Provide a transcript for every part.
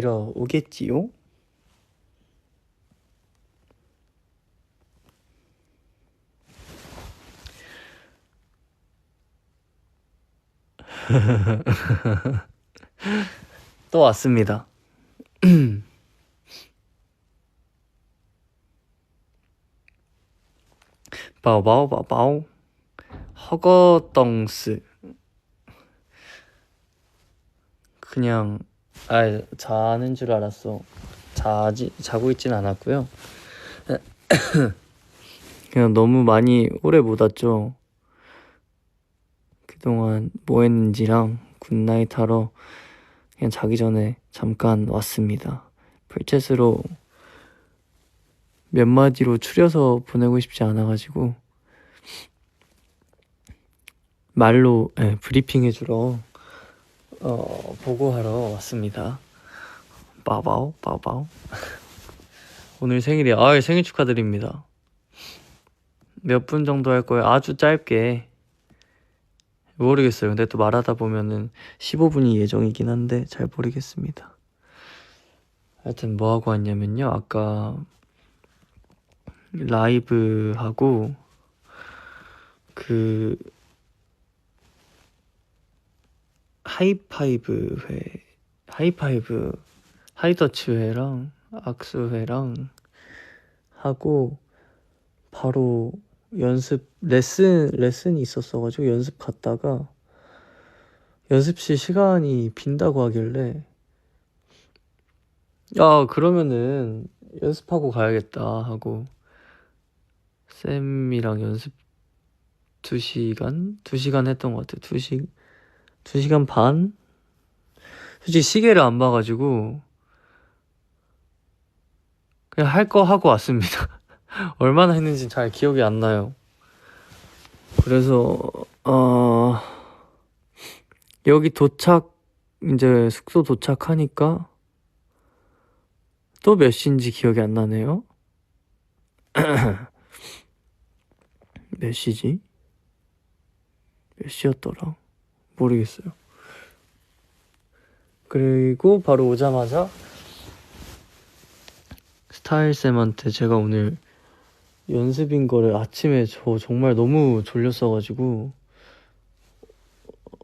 들어오겠지요? 또 왔습니다. 바오바오바오바오 허거덩스 그냥 아 자는 줄 알았어. 자지 자고 있진 않았고요. 그냥 너무 많이 오래 못 왔죠. 그동안 뭐 했는지랑 굿나잇 하러 그냥 자기 전에 잠깐 왔습니다. 풀챗으로 몇 마디로 추려서 보내고 싶지 않아가지고 말로 예, 브리핑 해주러 어, 보고하러 왔습니다. 빠바오 빠바오 오늘 생일이 아 생일 축하드립니다. 몇 분 정도 할 거예요? 아주 짧게 모르겠어요. 근데 또 말하다 보면은 15분이 예정이긴 한데 잘 모르겠습니다. 하여튼 뭐 하고 왔냐면요. 아까 라이브 하고 그 하이파이브 회 하이파이브 하이더치 회랑 악수 회랑 하고 바로 연습 레슨 레슨이 있었어가지고 연습 갔다가 연습실 시간이 빈다고 하길래 야 그러면은 연습하고 가야겠다 하고 쌤이랑 연습 2시간? 2시간 했던 것 같아요. 2시, 2시간 반? 솔직히 시계를 안 봐가지고, 그냥 할 거 하고 왔습니다. 얼마나 했는지 잘 기억이 안 나요. 그래서, 어, 여기 도착, 이제 숙소 도착하니까, 또 몇 시인지 기억이 안 나네요. 몇 시지? 몇 시였더라? 모르겠어요. 그리고 바로 오자마자 스타일쌤한테 제가 오늘 연습인 거를 아침에 저 정말 너무 졸렸어가지고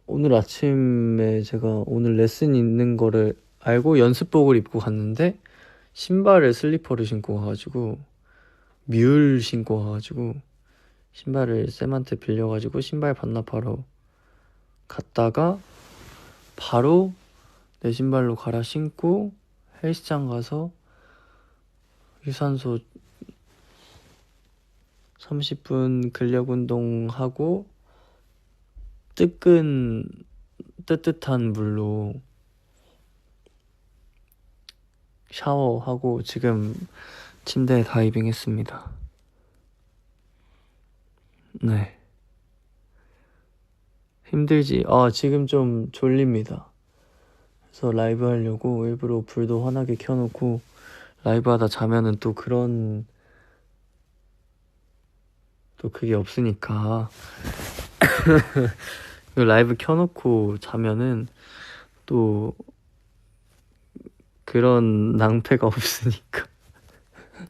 오늘 아침에 제가 오늘 레슨 있는 거를 알고 연습복을 입고 갔는데 신발을 슬리퍼를 신고 가가지고 뮬 신고 가가지고 신발을 쌤한테 빌려가지고 신발 반납하러 갔다가 바로 내 신발로 갈아 신고 헬스장 가서 유산소 30분 근력 운동하고 뜨끈 뜨뜻한 물로 샤워하고 지금 침대에 다이빙 했습니다. 네. 힘들지. 아, 지금 좀 졸립니다. 그래서 라이브 하려고 일부러 불도 환하게 켜놓고 라이브 하다 자면은 또 그런 또 그게 없으니까 라이브 켜놓고 자면은 또 그런 낭패가 없으니까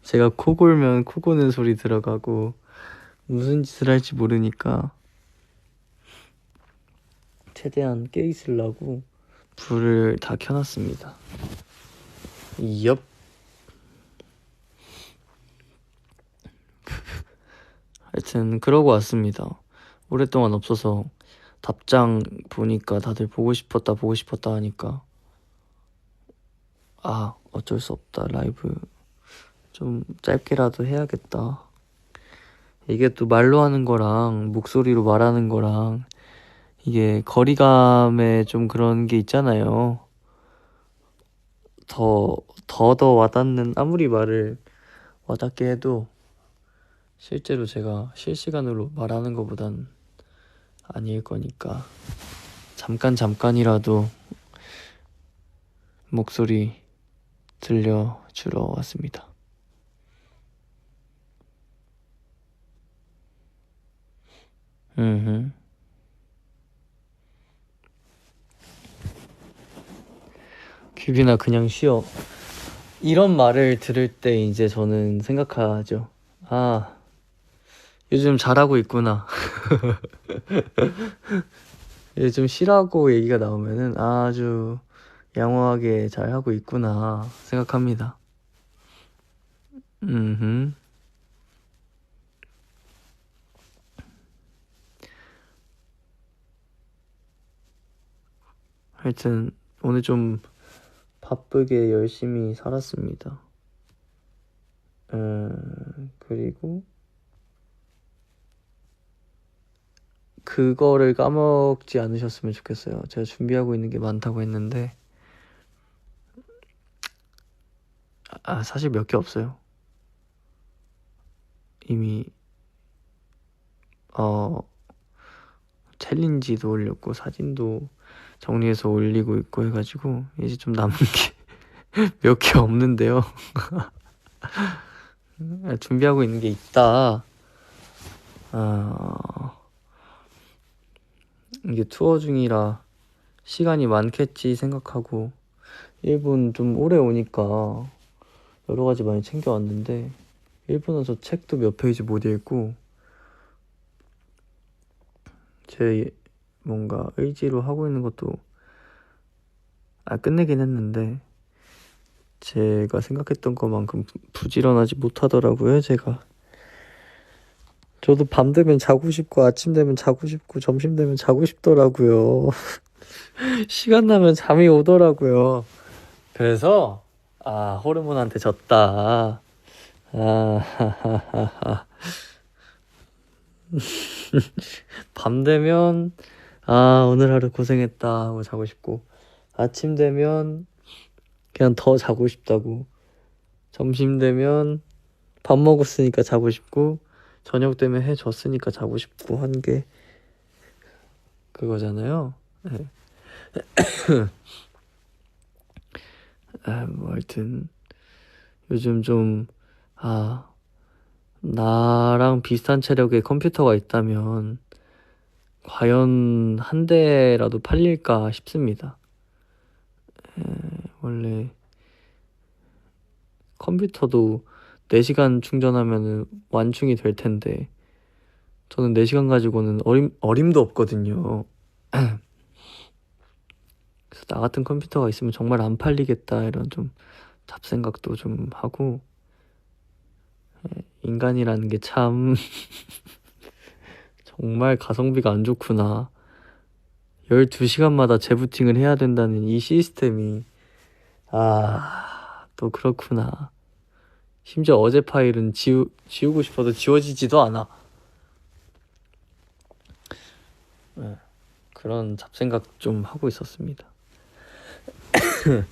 제가 코 골면 코 고는 소리 들어가고 무슨 짓을 할지 모르니까 최대한 깨 있으려고 불을 다 켜놨습니다. 엽. 하여튼 그러고 왔습니다. 오랫동안 없어서 답장 보니까 다들 보고 싶었다 보고 싶었다 하니까 아 어쩔 수 없다 라이브 좀 짧게라도 해야겠다. 이게 또 말로 하는 거랑 목소리로 말하는 거랑 이게 거리감에 좀 그런 게 있잖아요. 더, 더 더 와닿는 아무리 말을 와닿게 해도 실제로 제가 실시간으로 말하는 것보단 아닐 거니까 잠깐 잠깐이라도 목소리 들려주러 왔습니다. 음. 규빈아 그냥 쉬어. 이런 말을 들을 때 이제 저는 생각하죠. 아, 요즘 잘하고 있구나. 요즘 쉬라고 얘기가 나오면은 아주 양호하게 잘하고 있구나 생각합니다. 음. 하여튼 오늘 좀 바쁘게 열심히 살았습니다. 음, 그리고 그거를 까먹지 않으셨으면 좋겠어요. 제가 준비하고 있는 게 많다고 했는데 아, 사실 몇 개 없어요. 이미 어 챌린지도 올렸고 사진도 정리해서 올리고 있고 해가지고 이제 좀 남은 게 몇 개 없는데요. 아, 준비하고 있는 게 있다. 어, 이게 투어 중이라 시간이 많겠지 생각하고 일본 좀 오래 오니까 여러 가지 많이 챙겨왔는데 일본 와서 책도 몇 페이지 못 읽고 제 뭔가 의지로 하고 있는 것도 아 끝내긴 했는데 제가 생각했던 것만큼 부- 부지런하지 못하더라고요 제가. 저도 밤 되면 자고 싶고 아침 되면 자고 싶고 점심 되면 자고 싶더라고요. 시간 나면 잠이 오더라고요. 그래서 아 호르몬한테 졌다. 아 밤 되면 아 오늘 하루 고생했다 하고 자고 싶고. 아침 되면 그냥 더 자고 싶다고. 점심 되면 밥 먹었으니까 자고 싶고 저녁 되면 해 졌으니까 자고 싶고 한 게 그거잖아요. 네. 아, 뭐 하여튼 요즘 좀 아 나랑 비슷한 체력의 컴퓨터가 있다면 과연 한 대라도 팔릴까 싶습니다. 에, 원래 컴퓨터도 4시간 충전하면 완충이 될 텐데 저는 4시간 가지고는 어림, 어림도 없거든요. 그래서 나 같은 컴퓨터가 있으면 정말 안 팔리겠다 이런 좀 잡생각도 좀 하고 에, 인간이라는 게 참 정말 가성비가 안 좋구나. 12시간마다 재부팅을 해야 된다는 이 시스템이, 아, 또 그렇구나. 심지어 어제 파일은 지우, 지우고 싶어도 지워지지도 않아. 네, 그런 잡생각 좀 하고 있었습니다.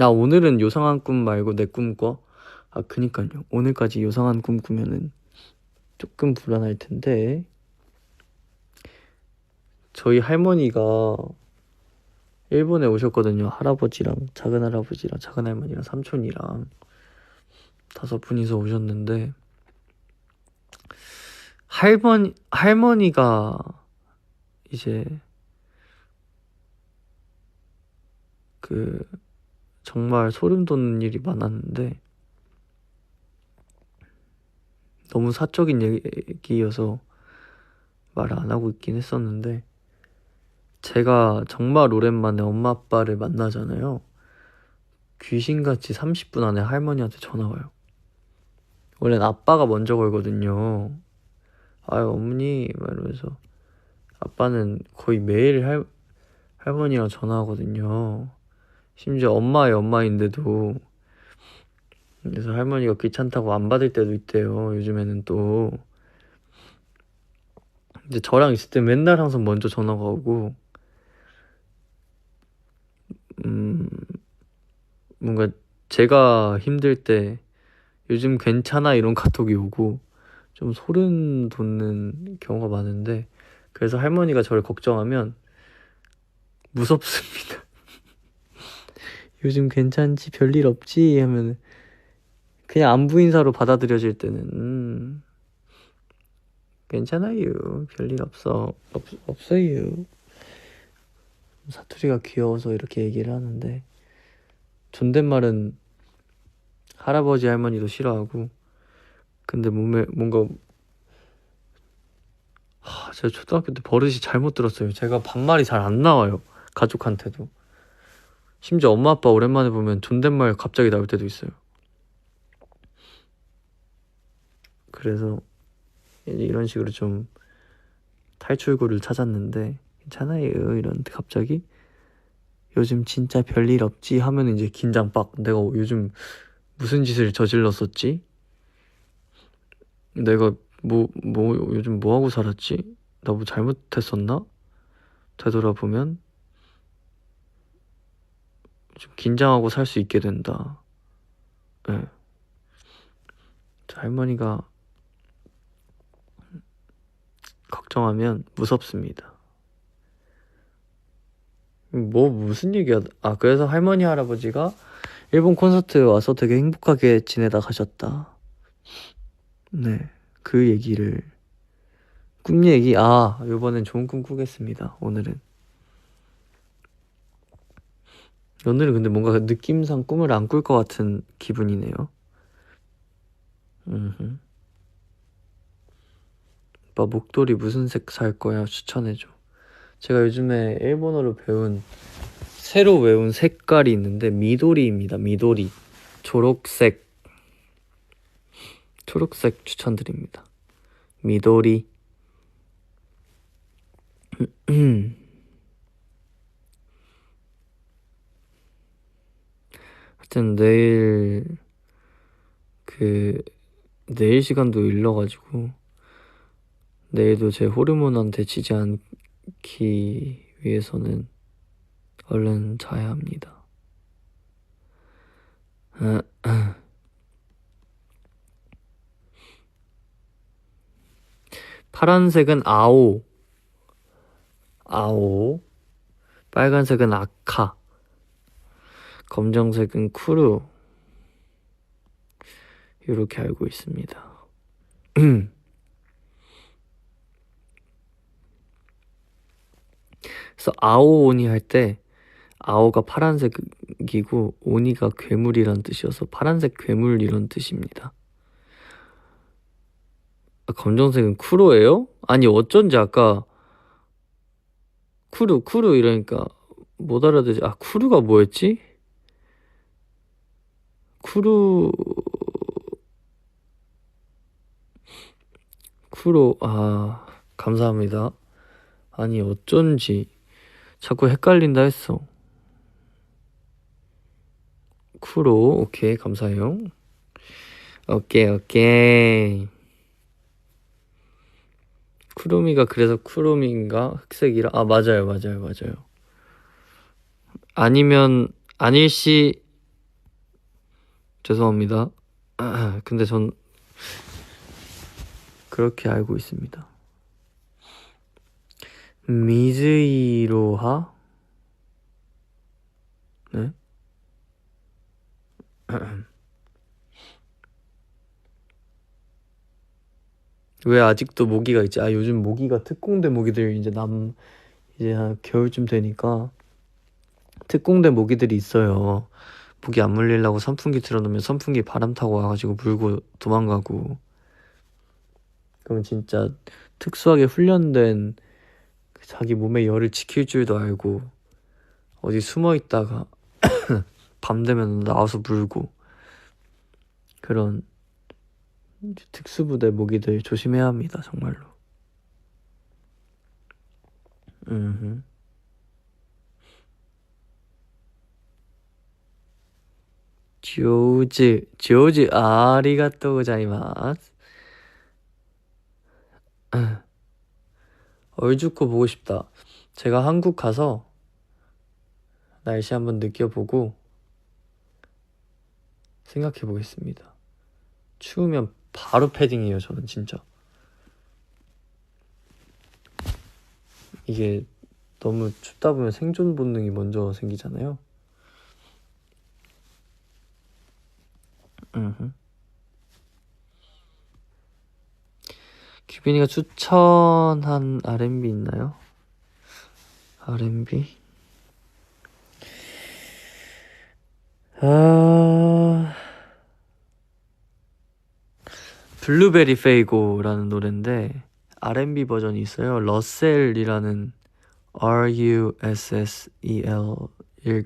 아, 오늘은 요상한 꿈 말고 내 꿈 꿔? 아, 그니까요. 오늘까지 요상한 꿈 꾸면은 조금 불안할 텐데. 저희 할머니가 일본에 오셨거든요. 할아버지랑 작은 할아버지랑 작은 할머니랑 삼촌이랑 다섯 분이서 오셨는데 할머니 할머니가 이제 그 정말 소름 돋는 일이 많았는데 너무 사적인 얘기여서 말을 안 하고 있긴 했었는데 제가 정말 오랜만에 엄마 아빠를 만나잖아요. 귀신같이 30분 안에 할머니한테 전화 와요. 원래는 아빠가 먼저 걸거든요. 아유 어머니 막 이러면서 아빠는 거의 매일 할, 할머니랑 전화하거든요. 심지어 엄마의 엄마인데도 그래서 할머니가 귀찮다고 안 받을 때도 있대요. 요즘에는 또 이제 저랑 있을 때 맨날 항상 먼저 전화가 오고 음 뭔가 제가 힘들 때 요즘 괜찮아 이런 카톡이 오고 좀 소름 돋는 경우가 많은데 그래서 할머니가 저를 걱정하면 무섭습니다. 요즘 괜찮지 별일 없지 하면 그냥 안부 인사로 받아들여질 때는 음, 괜찮아요 별일 없어 없, 없어요 사투리가 귀여워서 이렇게 얘기를 하는데 존댓말은 할아버지 할머니도 싫어하고 근데 몸에 뭔가 하, 제가 초등학교 때 버릇이 잘못 들었어요. 제가 반말이 잘 안 나와요. 가족한테도. 심지어 엄마 아빠 오랜만에 보면 존댓말 갑자기 나올 때도 있어요. 그래서 이런 식으로 좀 탈출구를 찾았는데 괜찮아요. 이러는데 갑자기 요즘 진짜 별일 없지 하면 이제 긴장 빡. 내가 요즘 무슨 짓을 저질렀었지? 내가 뭐뭐 요즘 뭐 하고 살았지? 나 뭐 잘못했었나? 되돌아보면 좀 긴장하고 살 수 있게 된다. 예. 저 할머니가 걱정하면 무섭습니다. 뭐 무슨 얘기야? 아 그래서 할머니 할아버지가 일본 콘서트 와서 되게 행복하게 지내다 가셨다. 네, 그 얘기를 꿈 얘기. 아 이번엔 좋은 꿈 꾸겠습니다. 오늘은 오늘은 근데 뭔가 느낌상 꿈을 안 꿀 것 같은 기분이네요. 음. 오빠 목도리 무슨 색 살 거야? 추천해줘. 제가 요즘에 일본어로 배운 새로 외운 색깔이 있는데 미도리입니다. 미도리. 초록색. 초록색 추천드립니다. 미도리. 하여튼 내일 그 내일 시간도 일러가지고 내일도 제 호르몬한테 지지 않기 위해서는 얼른 자야 합니다. 파란색은 아오, 아오. 빨간색은 아카. 검정색은 쿠루. 이렇게 알고 있습니다. 그래서 아오오니 할 때 아오가 파란색이고 오니가 괴물이란 뜻이어서 파란색 괴물 이런 뜻입니다. 아, 검정색은 쿠로예요? 아니 어쩐지 아까 쿠루 쿠루 이러니까 못 알아듣지. 아 쿠루가 뭐였지? 쿠루 쿠로 아 감사합니다. 아니 어쩐지 자꾸 헷갈린다 했어. 쿠로 오케이 감사해요. 오케이 오케이. 쿠로미가 그래서 쿠로미인가 흑색이라 아 맞아요 맞아요 맞아요. 아니면 아닐시 죄송합니다. 아, 근데 전 그렇게 알고 있습니다. 미즈이로하? 네? 왜 아직도 모기가 있지? 아 요즘 모기가 특공대 모기들 이제 남 이제 한 겨울쯤 되니까 특공대 모기들이 있어요. 모기 안 물리려고 선풍기 틀어놓으면 선풍기 바람 타고 와가지고 물고 도망가고. 그럼 진짜 특수하게 훈련된 자기 몸의 열을 지킬 줄도 알고 어디 숨어 있다가 밤 되면 나와서 물고 그런 특수부대 모기들 조심해야 합니다 정말로. 음. 조즈 조즈 아리가또 고자이마스. 얼죽고 보고 싶다. 제가 한국 가서 날씨 한번 느껴보고 생각해 보겠습니다. 추우면 바로 패딩이에요, 저는 진짜. 이게 너무 춥다 보면 생존 본능이 먼저 생기잖아요. 주빈이가 추천한 R&B 있나요? R&B? 아... 블루베리 페이고라는 노래인데 R&B 버전이 있어요. 러셀이라는 R-U-S-S-E-L일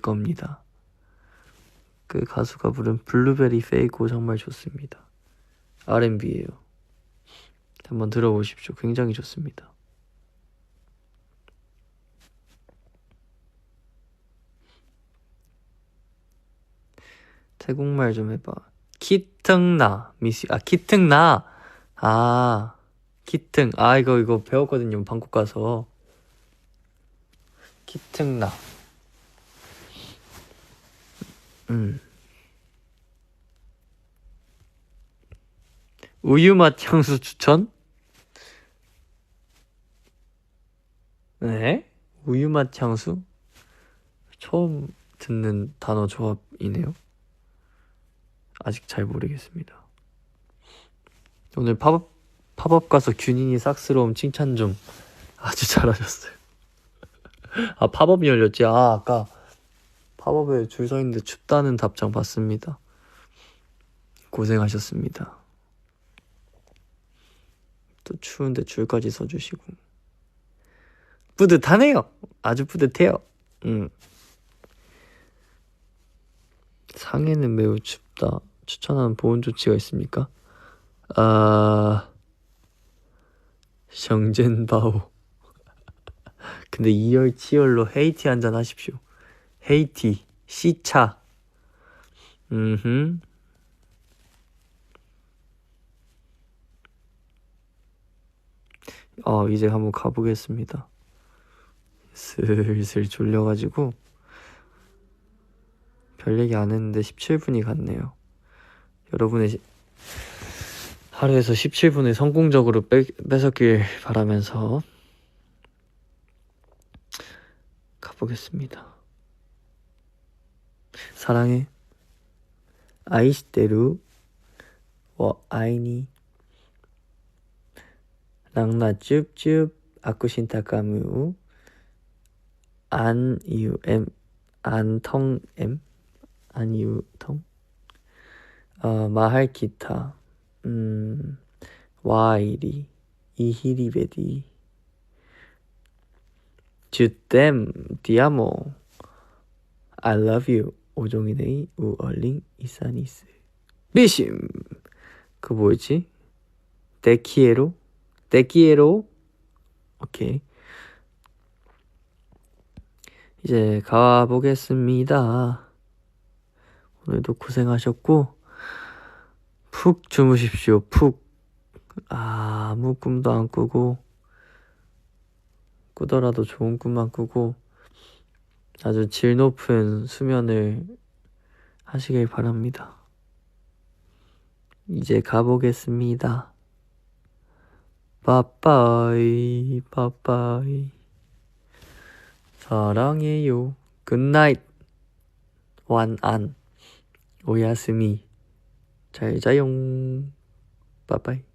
겁니다. 그 가수가 부른 블루베리 페이고 정말 좋습니다. R&B예요. 한번 들어보십시오. 굉장히 좋습니다. 태국말 좀 해봐. 키퉁나 미시 아 키퉁나 아 키퉁 아 이거 이거 배웠거든요 방콕 가서 키퉁나 음 우유 맛 향수 추천 네 우유 맛 향수 처음 듣는 단어 조합이네요. 아직 잘 모르겠습니다. 오늘 팝업 팝업 가서 균인이 싹스러움 칭찬 좀 아주 잘하셨어요. 아 팝업이 열렸지. 아 아까 팝업에 줄 서 있는데 춥다는 답장 받습니다. 고생하셨습니다. 또 추운데 줄까지 서주시고 뿌듯하네요. 아주 뿌듯해요. 음. 상해는 매우 춥다. 추천하는 보온 조치가 있습니까? 아, 정젠바오. 근데 이열치열로 헤이티 한잔 하십시오. 헤이티, 시차. 음, 어, 이제 한번 가보겠습니다. 슬슬 졸려가지고 별 얘기 안 했는데 17분이 갔네요. 여러분의 시- 하루에서 17분을 성공적으로 뺏, 뺏었길 바라면서 가보겠습니다. 사랑해. 아이시테루 워 아이니 랑나 쭈쭈 아쿠신타카무 안유엠 안텅엠? 안유텅? 어, 마할 기타. 음 와이리 이히리베디. 주댐 디아모. I love you. 오종이네이 우얼링 이사니스. 비심. 그 뭐였지? 데키에로? 데키에로? 오케이 이제 가보겠습니다. 오늘도 고생하셨고 푹 주무십시오. 푹 아무 꿈도 안 꾸고 꾸더라도 좋은 꿈만 꾸고 아주 질 높은 수면을 하시길 바랍니다. 이제 가보겠습니다. 빠빠이 빠빠이 사랑해요. 굿나잇. 완안. 오야스미. 잘 자용. 빠빠이.